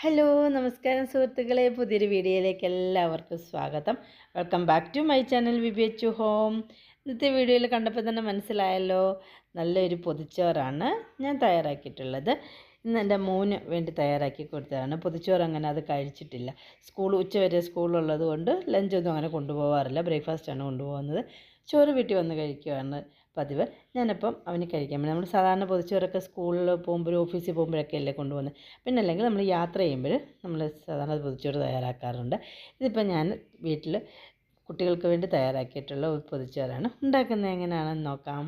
Hello നമസ്കാരം സുഹൃത്തുക്കളെ. പുതിയൊരു വീഡിയോയിലേക്ക് എല്ലാവർക്കും സ്വാഗതം. Welcome back to my channel VB H home ഇന്നത്തെ വീഡിയോയിൽ കണ്ടപ്പോൾ തന്നെ മനസ്സിലായല്ലോ നല്ലൊരു പൊതിച്ചോറാണ് ഞാൻ തയ്യാറാക്കിയിട്ടുള്ളത്. ഇന്ന് എന്റെ മോന് വേണ്ടി തയ്യാറാക്കി കൊടുത്തതാണ്. പൊതിച്ചോറ് അങ്ങനെ അത് കഴിച്ചിട്ടില്ല. സ്കൂൾ ഉച്ചവരെ സ്കൂളുള്ളത് കൊണ്ട് ലഞ്ചൊന്നും അങ്ങനെ കൊണ്ടുപോകാറില്ല ബ്രേക്ക്ഫാസ്റ്റാണ് കൊണ്ടുപോകുന്നത്. ചോറ് വീട്ടിൽ വന്ന് കഴിക്കുകയാണ് പതിവ്. ഞാനപ്പം അവന് കഴിക്കാൻ നമ്മൾ സാധാരണ പൊതിച്ചോറൊക്കെ സ്കൂളിൽ പോകുമ്പോൾ ഓഫീസിൽ പോകുമ്പോഴൊക്കെ അല്ലേ കൊണ്ടുപോകുന്നത് പിന്നെ അല്ലെങ്കിൽ നമ്മൾ യാത്ര ചെയ്യുമ്പോൾ നമ്മൾ സാധാരണ പൊതിച്ചോറ് തയ്യാറാക്കാറുണ്ട്. ഇതിപ്പോൾ ഞാൻ വീട്ടിൽ കുട്ടികൾക്ക് വേണ്ടി തയ്യാറാക്കിയിട്ടുള്ള ഒരു പൊതിച്ചോറാണ് ഉണ്ടാക്കുന്നത് എങ്ങനെയാണെന്ന് നോക്കാം.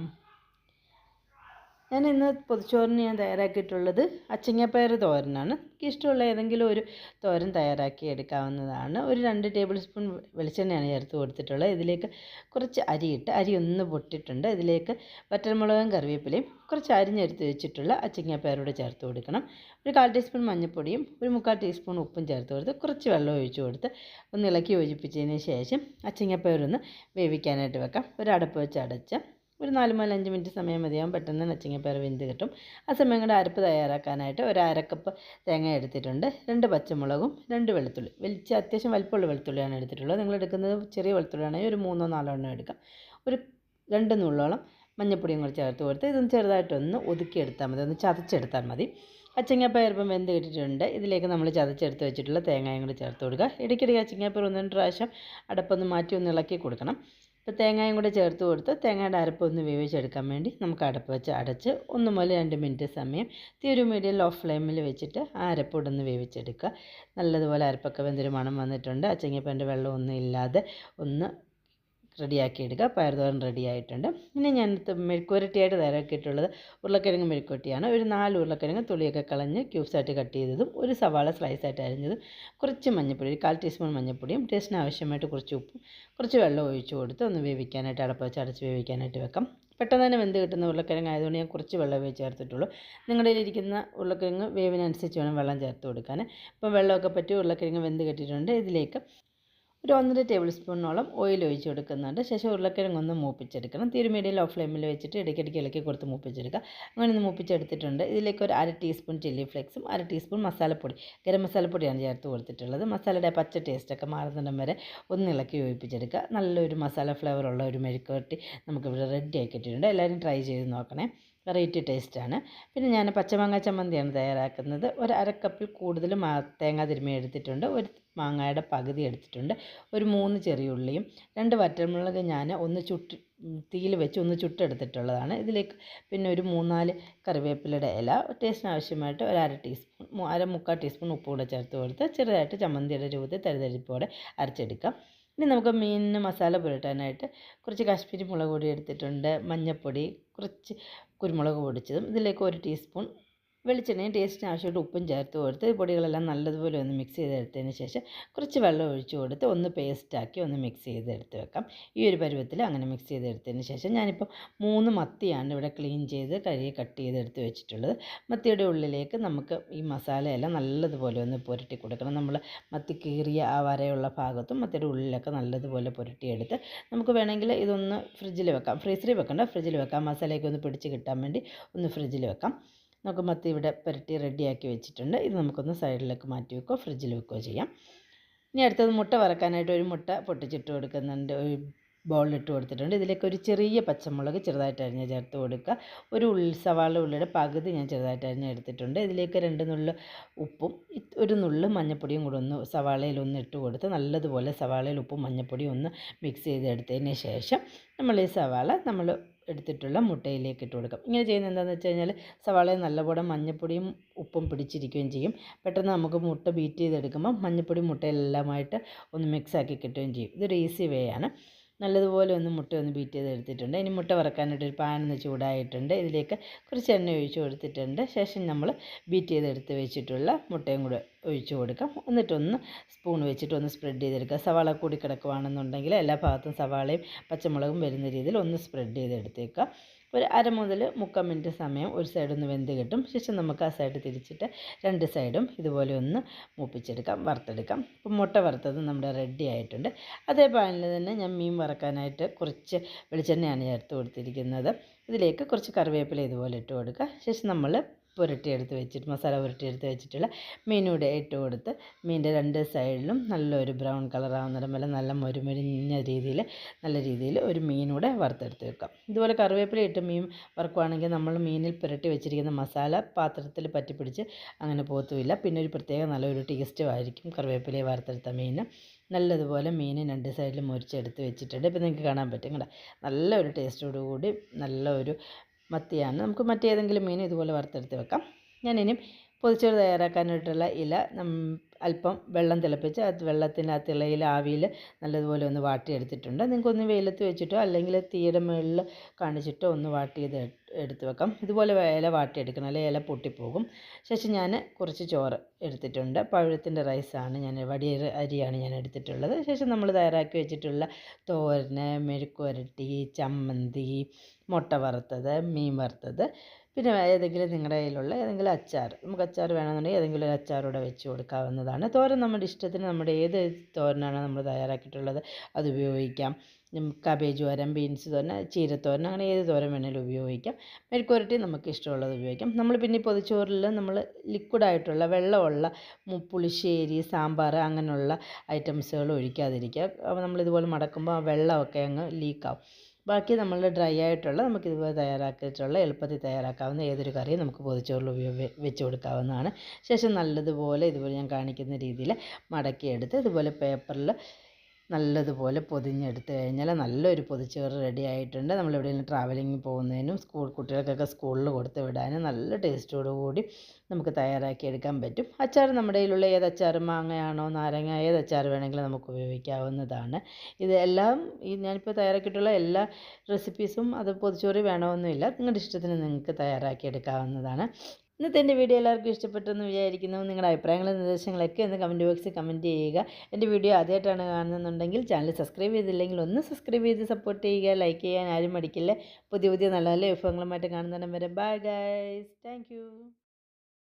ഞാൻ ഇന്ന് പൊതിച്ചോറിന് ഞാൻ തയ്യാറാക്കിയിട്ടുള്ളത് അച്ചിങ്ങപ്പയർ തോരനാണ്. ഇഷ്ടമുള്ള ഏതെങ്കിലും ഒരു തോരൻ തയ്യാറാക്കി എടുക്കാവുന്നതാണ്. ഒരു രണ്ട് ടേബിൾ സ്പൂൺ വെളിച്ചെണ്ണയാണ് ചേർത്ത് കൊടുത്തിട്ടുള്ളത്. ഇതിലേക്ക് കുറച്ച് അരിയിട്ട് അരി ഒന്ന് പൊട്ടിട്ടുണ്ട് ഇതിലേക്ക് വറ്റൽമുളകും കറിവേപ്പിലയും കുറച്ച് അരിഞ്ഞെടുത്ത് വെച്ചിട്ടുള്ള അച്ചിങ്ങപ്പയറൂടെ ചേർത്ത് കൊടുക്കണം. ഒരു കാൽ ടീസ്പൂൺ മഞ്ഞൾപ്പൊടിയും ഒരു മുക്കാൽ ടീസ്പൂൺ ഉപ്പും ചേർത്ത് കൊടുത്ത് കുറച്ച് വെള്ളം ഒഴിച്ച് കൊടുത്ത് ഒന്ന് ഇളക്കി യോജിപ്പിച്ചതിന് ശേഷം അച്ചിങ്ങപ്പയറൊന്ന് വേവിക്കാനായിട്ട് വെക്കാം. ഒരു അടപ്പ് വെച്ച് അടച്ച് ഒരു നാല് മുതൽ അഞ്ച് മിനിറ്റ് സമയം മതിയാവും. പെട്ടെന്ന് നച്ചിങ്ങപ്പയർ വെന്ത് കിട്ടും. ആ സമയം കൂടെ അരപ്പ് തയ്യാറാക്കാനായിട്ട് ഒരു അരക്കപ്പ് തേങ്ങ എടുത്തിട്ടുണ്ട്. രണ്ട് പച്ചമുളകും രണ്ട് വെളുത്തുള്ളി. വലിച്ച അത്യാവശ്യം വലിപ്പമുള്ള വെളുത്തുള്ളിയാണ് എടുത്തിട്ടുള്ളത്. നിങ്ങൾ എടുക്കുന്നത് ചെറിയ വെളുത്തുള്ളിയാണെങ്കിൽ ഒരു മൂന്നോ നാലോ എണ്ണം എടുക്കാം. ഒരു രണ്ട് നുള്ളോളം മഞ്ഞപ്പൊടിയും കൂടി ചേർത്ത് കൊടുത്ത് ഇതൊന്ന് ചെറുതായിട്ടൊന്ന് ഒതുക്കിയെടുത്താൽ മതി. ഒന്ന് ചതച്ചെടുത്താൽ മതി. അച്ചിങ്ങപ്പയർ ഇപ്പം വെന്ത് കിട്ടിയിട്ടുണ്ട്. ഇതിലേക്ക് നമ്മൾ ചതച്ചെടുത്ത് വെച്ചിട്ടുള്ള തേങ്ങയും കൂടി ചേർത്ത് കൊടുക്കുക. ഇടയ്ക്കിടയ്ക്ക് അച്ചിങ്ങപ്പയർ ഒന്ന് രണ്ട് പ്രാവശ്യം അടപ്പൊന്ന് മാറ്റി ഒന്ന് ഇളക്കി കൊടുക്കണം. ഇപ്പോൾ തേങ്ങയും കൂടെ ചേർത്ത് കൊടുത്ത് തേങ്ങയുടെ അരപ്പ് ഒന്ന് വേവിച്ചെടുക്കാൻ വേണ്ടി നമുക്ക് അടപ്പ് വെച്ച് അടച്ച് ഒന്ന് മുതൽ രണ്ട് മിനിറ്റ് സമയം തീ ഒരു മീഡിയം ലോ ഫ്ലെയിമിൽ വെച്ചിട്ട് ആ അരപ്പ് ഇടന്ന് വേവിച്ചെടുക്കുക. നല്ലതുപോലെ അരപ്പൊക്കെ വെന്തൊരു മണം വന്നിട്ടുണ്ട്. അച്ചങ്ങപ്പന്റെ വെള്ളം ഒന്നും ഇല്ലാതെ ഒന്ന് റെഡിയാക്കി എടുക്കുക പയർതോരൻ റെഡി ആയിട്ടുണ്ട് ഇനി ഞാൻ മെഴുക്കുവരട്ടിയായിട്ട് തയ്യാറാക്കിയിട്ടുള്ളത് ഉരുളക്കിഴങ്ങ് മെഴുക്കുവരട്ടിയാണ്. ഒരു നാല് ഉരുളക്കിഴങ്ങ് തുളിയൊക്കെ കളഞ്ഞ് ക്യൂബ്സായിട്ട് കട്ട് ചെയ്തതും ഒരു സവാള സ്ലൈസായിട്ട് അരിഞ്ഞതും കുറച്ച് മഞ്ഞൾപ്പൊടി ഒരു കാൽ ടീസ്പൂൺ മഞ്ഞൾപ്പൊടിയും ടേസ്റ്റിന് ആവശ്യമായിട്ട് കുറച്ച് ഉപ്പും കുറച്ച് വെള്ളം ഒഴിച്ചു കൊടുത്ത് ഒന്ന് വേവിക്കാനായിട്ട് അടപ്പ് അടച്ച് വേവിക്കാനായിട്ട് വെക്കാം. പെട്ടെന്ന് തന്നെ വെന്ത് കിട്ടുന്ന ഉരുളക്കിഴങ്ങ് ആയതുകൊണ്ട് ഞാൻ കുറച്ച് വെള്ളമേ ചേർത്തിട്ടുള്ളൂ. നിങ്ങളുടെ ഇരിക്കുന്ന ഉരുളക്കിഴങ്ങ് വേവിനനുസരിച്ച് വേണം വെള്ളം ചേർത്ത് കൊടുക്കാൻ. ഇപ്പോൾ വെള്ളമൊക്കെ പറ്റി ഉരുളക്കിഴങ്ങ് വെന്ത് കെട്ടിയിട്ടുണ്ട്. ഇതിലേക്ക് ഒരു ഒന്നര ടേബിൾ സ്പൂണോളം ഓയിൽ ഒഴിച്ച് കൊടുക്കുന്നുണ്ട്. ശേഷം ഉരുളക്കിഴങ്ങ് ഒന്ന് മൂപ്പിച്ചെടുക്കണം. തീരു ഓഫ് ഫ്ലെയിമിൽ വെച്ചിട്ട് ഇടയ്ക്കിടയ്ക്ക് ഇളക്കി കൊടുത്ത് മൂപ്പിച്ചെടുക്കുക. അങ്ങനെ ഒന്ന് മൂപ്പിച്ചെടുത്തിട്ടുണ്ട്. ഇതിലേക്ക് ഒരു അര ടീസ്പൂൺ ചില്ലി ഫ്ലേക്സും അര ടീസ്പൂൺ മസാലപ്പൊടി ഗരം മസാലപ്പൊടിയാണ് ചേർത്ത് കൊടുത്തിട്ടുള്ളത്. മസാലയുടെ പച്ച ടേസ്റ്റൊക്കെ മാറുന്നിടം വരെ ഒന്ന് ഇളക്കി യോജിപ്പിച്ചെടുക്കുക. നല്ലൊരു മസാല ഫ്ലേവറുള്ള ഒരു മെഴുക്കുവരട്ടി നമുക്കിവിടെ റെഡി ആക്കിയിട്ടുണ്ട്. എല്ലാവരും ട്രൈ ചെയ്ത് നോക്കണേ. വെറൈറ്റി ടേസ്റ്റാണ്. പിന്നെ ഞാൻ പച്ചമാങ്ങ ചമ്മന്തിയാണ് തയ്യാറാക്കുന്നത്. ഒരു അരക്കപ്പിൽ കൂടുതൽ മാ തേങ്ങാ തിരുമ്മി എടുത്തിട്ടുണ്ട്. ഒരു മാങ്ങയുടെ പകുതി എടുത്തിട്ടുണ്ട്. ഒരു മൂന്ന് ചെറിയ ഉള്ളിയും രണ്ട് വറ്റൽമുളക് ഞാൻ ഒന്ന് ചുട്ട് തീയിൽ വെച്ച് ഒന്ന് ചുട്ടെടുത്തിട്ടുള്ളതാണ്. ഇതിലേക്ക് പിന്നെ ഒരു മൂന്നാൽ കറിവേപ്പിലയുടെ ഇല ടേസ്റ്റിന് ആവശ്യമായിട്ട് ഒരു അര ടീസ്പൂൺ അര മുക്കാൽ ടീസ്പൂൺ ഉപ്പ് കൂടെ ചേർത്ത് കൊടുത്ത് ചെറുതായിട്ട് ചമ്മന്തിയുടെ രൂപത്തിൽ തരിതരിപ്പോടെ അരച്ചെടുക്കാം. ഇനി നമുക്ക് മീനിന് മസാല പുരട്ടാനായിട്ട് കുറച്ച് കാശ്മീരി മുളക് പൊടി എടുത്തിട്ടുണ്ട് മഞ്ഞൾപ്പൊടി കുറച്ച് കുരുമുളക് പൊടിച്ചതും ഇതിലേക്ക് ഒരു ടീസ്പൂൺ വെളിച്ചെണ്ണയും ടേസ്റ്റിന് ആവശ്യമായിട്ട് ഉപ്പും ചേർത്ത് കൊടുത്ത് പൊടികളെല്ലാം നല്ലതുപോലെ ഒന്ന് മിക്സ് ചെയ്തെടുത്തതിന് ശേഷം കുറച്ച് വെള്ളം ഒഴിച്ചു കൊടുത്ത് ഒന്ന് പേസ്റ്റാക്കി ഒന്ന് മിക്സ് ചെയ്തെടുത്ത് വെക്കാം. ഈ ഒരു പരുവത്തിൽ അങ്ങനെ മിക്സ് ചെയ്തെടുത്തതിന് ശേഷം ഞാനിപ്പോൾ മൂന്ന് മത്തിയാണ് ഇവിടെ ക്ലീൻ ചെയ്ത് കഴുകി കട്ട് ചെയ്തെടുത്ത് വെച്ചിട്ടുള്ളത്. മത്തിയുടെ ഉള്ളിലേക്ക് നമുക്ക് ഈ മസാലയെല്ലാം നല്ലതുപോലെ ഒന്ന് പുരട്ടി കൊടുക്കണം. നമ്മൾ മത്തി കീറിയ ആ വരയുള്ള ഭാഗത്തും മത്തിയുടെ ഉള്ളിലൊക്കെ നല്ലതുപോലെ പുരട്ടിയെടുത്ത് നമുക്ക് വേണമെങ്കിൽ ഇതൊന്ന് ഫ്രിഡ്ജിൽ വെക്കാം. ഫ്രീസറിൽ വെക്കണ്ട ഫ്രിഡ്ജിൽ വെക്കാം. മസാലയൊക്കെ ഒന്ന് പിടിച്ച് കിട്ടാൻ വേണ്ടി ഒന്ന് ഫ്രിഡ്ജിൽ വെക്കാം. നമുക്ക് മത്തി ഇവിടെ പുരട്ടി റെഡിയാക്കി വെച്ചിട്ടുണ്ട്. ഇത് നമുക്കൊന്ന് സൈഡിലേക്ക് മാറ്റി വെക്കുകയോ ഫ്രിഡ്ജിൽ വെക്കുകയോ ചെയ്യാം. ഇനി അടുത്തത് മുട്ട വറക്കാനായിട്ട് ഒരു മുട്ട പൊട്ടിച്ചിട്ട് കൊടുക്കുന്നുണ്ട്. ഒരു ബൗളിലിട്ട് കൊടുത്തിട്ടുണ്ട്. ഇതിലേക്ക് ഒരു ചെറിയ പച്ചമുളക് ചെറുതായിട്ട് അരിഞ്ഞ് ചേർത്ത് കൊടുക്കുക. ഒരു ഉള്ളി സവാള ഉള്ളിയുടെ പകുതി ഞാൻ ചെറുതായിട്ട് അരിഞ്ഞ് എടുത്തിട്ടുണ്ട്. ഇതിലേക്ക് രണ്ട് നുള്ളു ഉപ്പും ഒരു നുള്ളു മഞ്ഞപ്പൊടിയും കൂടെ ഒന്ന് സവാളയിൽ ഒന്ന് ഇട്ട് കൊടുത്ത് നല്ലതുപോലെ സവാളയിൽ ഉപ്പും മഞ്ഞപ്പൊടിയും ഒന്ന് മിക്സ് ചെയ്തെടുത്തതിന് ശേഷം നമ്മൾ ഈ സവാള നമ്മൾ എടുത്തിട്ടുള്ള മുട്ടയിലേക്ക് ഇട്ട് കൊടുക്കാം. ഇങ്ങനെ ചെയ്യുന്നത് എന്താണെന്ന് വെച്ച് കഴിഞ്ഞാൽ സവാളയിൽ നല്ലപോലെ മഞ്ഞൾപ്പൊടിയും ഉപ്പും പിടിച്ചിരിക്കുകയും ചെയ്യും. പെട്ടെന്ന് നമുക്ക് മുട്ട ബീറ്റ് ചെയ്തെടുക്കുമ്പോൾ മഞ്ഞൾപ്പൊടി മുട്ടയിലെല്ലാമായിട്ട് ഒന്ന് മിക്സ് ആക്കി കിട്ടുകയും ചെയ്യും. ഇതൊരു ഈസി വേ ആണ്. നല്ലതുപോലെ ഒന്ന് മുട്ട ഒന്ന് ബീറ്റ് ചെയ്ത് എടുത്തിട്ടുണ്ട്. ഇനി മുട്ട വറക്കാനായിട്ട് ഒരു പാൻ ഒന്ന് ചൂടായിട്ടുണ്ട്. ഇതിലേക്ക് കുറച്ച് എണ്ണ ഒഴിച്ച് കൊടുത്തിട്ടുണ്ട്. ശേഷം നമ്മൾ ബീറ്റ് ചെയ്തെടുത്ത് വെച്ചിട്ടുള്ള മുട്ടയും കൂടെ ഒഴിച്ചു കൊടുക്കാം. എന്നിട്ടൊന്ന് സ്പൂൺ വെച്ചിട്ട് ഒന്ന് സ്പ്രെഡ് ചെയ്തെടുക്കുക സവാള കൂടി കിടക്കുവാണെന്നുണ്ടെങ്കിൽ എല്ലാ ഭാഗത്തും സവാളയും പച്ചമുളകും വരുന്ന രീതിയിൽ ഒന്ന് സ്പ്രെഡ് ചെയ്തെടുത്തേക്കുക ഒരു അര മുതൽ മുക്കാൽ മിനിറ്റ് സമയം ഒരു സൈഡ് ഒന്ന് വെന്ത് കിട്ടും. ശേഷം നമുക്ക് ആ സൈഡ് തിരിച്ചിട്ട് രണ്ട് സൈഡും ഇതുപോലെ ഒന്ന് മൂപ്പിച്ചെടുക്കാം വറുത്തെടുക്കാം. ഇപ്പം മുട്ട വറുത്തത് നമ്മുടെ റെഡി ആയിട്ടുണ്ട്. അതേ പാനിൽ തന്നെ ഞാൻ മീൻ വറക്കാനായിട്ട് കുറച്ച് വെളിച്ചെണ്ണയാണ് ചേർത്ത് കൊടുത്തിരിക്കുന്നത്. ഇതിലേക്ക് കുറച്ച് കറിവേപ്പില ഇതുപോലെ ഇട്ട് കൊടുക്കുക. ശേഷം നമ്മൾ പുരട്ടിയെടുത്ത് വെച്ചിട്ട് മസാല പുരട്ടിയെടുത്ത് വെച്ചിട്ടുള്ള മീനൂടെ ഇട്ട് കൊടുത്ത് മീനിന്റെ രണ്ട് സൈഡിലും നല്ലൊരു ബ്രൗൺ കളർ ആവുന്നിടം വരെ നല്ല മൊരുമൊരിഞ്ഞ രീതിയിൽ നല്ല രീതിയിൽ ഒരു മീനൂടെ വറുത്തെടുത്ത് വെക്കാം. ഇതുപോലെ കറിവേപ്പില ഇട്ട് മീൻ വറുക്കുവാണെങ്കിൽ നമ്മൾ മീനിൽ പുരട്ടി വെച്ചിരിക്കുന്ന മസാല പാത്രത്തിൽ പറ്റിപ്പിടിച്ച് അങ്ങനെ പോത്തുമില്ല പിന്നെ ഒരു പ്രത്യേക നല്ലൊരു ടേസ്റ്റും ആയിരിക്കും വറുത്തെടുത്ത മീൻ നല്ലതുപോലെ മീൻ രണ്ട് സൈഡിലും മുരിച്ചെടുത്ത് വെച്ചിട്ടുണ്ട്. ഇപ്പം നിങ്ങൾക്ക് കാണാൻ പറ്റും കേട്ടോ നല്ലൊരു ടേസ്റ്റോടു കൂടി നല്ല ഒരു മത്തിയാണ്. നമുക്ക് മറ്റേതെങ്കിലും മീൻ ഇതുപോലെ വറുത്തെടുത്ത് വെക്കാം. ഞാനിനി പൊതിച്ചോറ് തയ്യാറാക്കാനായിട്ടുള്ള ഇല അല്പം വെള്ളം തിളപ്പിച്ച് ആ വെള്ളത്തിന്റെ ആ തിളയിൽ ആവിയിൽ നല്ലതുപോലെ ഒന്ന് വാട്ടിയെടുത്തിട്ടുണ്ട്. നിങ്ങൾക്കൊന്ന് വെയിലത്ത് വെച്ചിട്ടോ അല്ലെങ്കിൽ തീയുടെ മുകളിൽ കാണിച്ചിട്ടോ ഒന്ന് വാട്ടി ചെയ്ത് എടുത്ത് വെക്കാം. ഇതുപോലെ ഇല വാട്ടിയെടുക്കണം. അല്ലെങ്കിൽ ഇല പൊട്ടിപ്പോകും. ശേഷം ഞാൻ കുറച്ച് ചോറ് എടുത്തിട്ടുണ്ട്. പഴുത്തിന്റെ റൈസാണ് ഞാൻ വടിയ അരിയാണ് ഞാൻ എടുത്തിട്ടുള്ളത്. ശേഷം നമ്മൾ തയ്യാറാക്കി വെച്ചിട്ടുള്ള തോരന് മെഴുക്കുവരട്ടി ചമ്മന്തി മുട്ട വറുത്തത് മീൻ വറുത്തത് പിന്നെ ഏതെങ്കിലും നിങ്ങളുടെ കയ്യിലുള്ള ഏതെങ്കിലും അച്ചാർ. നമുക്ക് അച്ചാർ വേണമെന്നുണ്ടെങ്കിൽ ഏതെങ്കിലും ഒരു അച്ചാറൂടെ വെച്ച് കൊടുക്കാവുന്നതാണ്. തോരൻ നമ്മുടെ ഇഷ്ടത്തിന് നമ്മുടെ ഏത് തോരനാണ് നമ്മൾ തയ്യാറാക്കിയിട്ടുള്ളത് അത് ഉപയോഗിക്കാം. കബേജ് തോരൻ ബീൻസ് തോരൻ ചീരത്തോരൻ അങ്ങനെ ഏത് തോരൻ വേണമെങ്കിലും ഉപയോഗിക്കാം. മെഴുക്കുരട്ടി നമുക്ക് ഇഷ്ടമുള്ളത് ഉപയോഗിക്കാം. നമ്മൾ പിന്നെ പൊതിച്ചോറിൽ നമ്മൾ ലിക്വിഡായിട്ടുള്ള വെള്ളമുള്ള പുളിശ്ശേരി സാമ്പാർ അങ്ങനെയുള്ള ഐറ്റംസുകൾ ഒഴിക്കാതിരിക്കുക. അപ്പോൾ നമ്മളിതുപോലെ മടക്കുമ്പോൾ ആ വെള്ളമൊക്കെ അങ്ങ് ലീക്കാവും ബാക്കി നമ്മൾ ഡ്രൈ ആയിട്ടുള്ള നമുക്ക് ഇതുപോലെ തയ്യാറാക്കിയിട്ടുള്ള എളുപ്പത്തിൽ തയ്യാറാക്കാവുന്ന ഏതൊരു കറിയും നമുക്ക് പൊതിച്ചോറിൽ വെച്ച് കൊടുക്കാവുന്നതാണ്. ശേഷം നല്ലതുപോലെ ഇതുപോലെ ഞാൻ കാണിക്കുന്ന രീതിയിൽ മടക്കിയെടുത്ത് ഇതുപോലെ പേപ്പറിൽ നല്ലതുപോലെ പൊതിഞ്ഞെടുത്ത് കഴിഞ്ഞാൽ നല്ലൊരു പൊതിച്ചോറ് റെഡി ആയിട്ടുണ്ട്. നമ്മൾ എവിടെയെങ്കിലും ട്രാവലിംഗ് പോകുന്നതിനും സ്കൂൾ കുട്ടികൾക്കൊക്കെ സ്കൂളിൽ കൊടുത്ത് വിടാനും നല്ല ടേസ്റ്റോടു കൂടി നമുക്ക് തയ്യാറാക്കി എടുക്കാൻ പറ്റും. അച്ചാർ നമ്മുടെ കയ്യിലുള്ള ഏത് അച്ചാർ മാങ്ങയാണോ നാരങ്ങ ഏത് അച്ചാർ വേണമെങ്കിലും നമുക്ക് ഉപയോഗിക്കാവുന്നതാണ്. ഇത് എല്ലാം ഈ ഞാനിപ്പോൾ തയ്യാറാക്കിയിട്ടുള്ള എല്ലാ റെസിപ്പീസും അത് പൊതിച്ചോറ് വേണമെന്നില്ല നിങ്ങളുടെ ഇഷ്ടത്തിന് നിങ്ങൾക്ക് തയ്യാറാക്കി എടുക്കാവുന്നതാണ്. ഇന്നത്തെ എന്റെ വീഡിയോ എല്ലാവർക്കും ഇഷ്ടപ്പെട്ടെന്ന് വിചാരിക്കുന്നു. നിങ്ങളുടെ അഭിപ്രായങ്ങളും നിർദ്ദേശങ്ങളൊക്കെ ഒന്ന് കമന്റ് ബോക്സിൽ കമന്റ് ചെയ്യുക. എന്റെ വീഡിയോ ആദ്യമായിട്ടാണ് കാണുന്നുണ്ടെങ്കിൽ ചാനൽ സബ്സ്ക്രൈബ് ചെയ്തില്ലെങ്കിൽ ഒന്ന് സബ്സ്ക്രൈബ് ചെയ്ത് സപ്പോർട്ട് ചെയ്യുക. ലൈക്ക് ചെയ്യാൻ ആരും മടിക്കില്ല. പുതിയ പുതിയ നല്ല നല്ല വിഭവങ്ങളുമായിട്ട് കാണുന്നിടം വരെ ബൈ ഗൈസ് താങ്ക്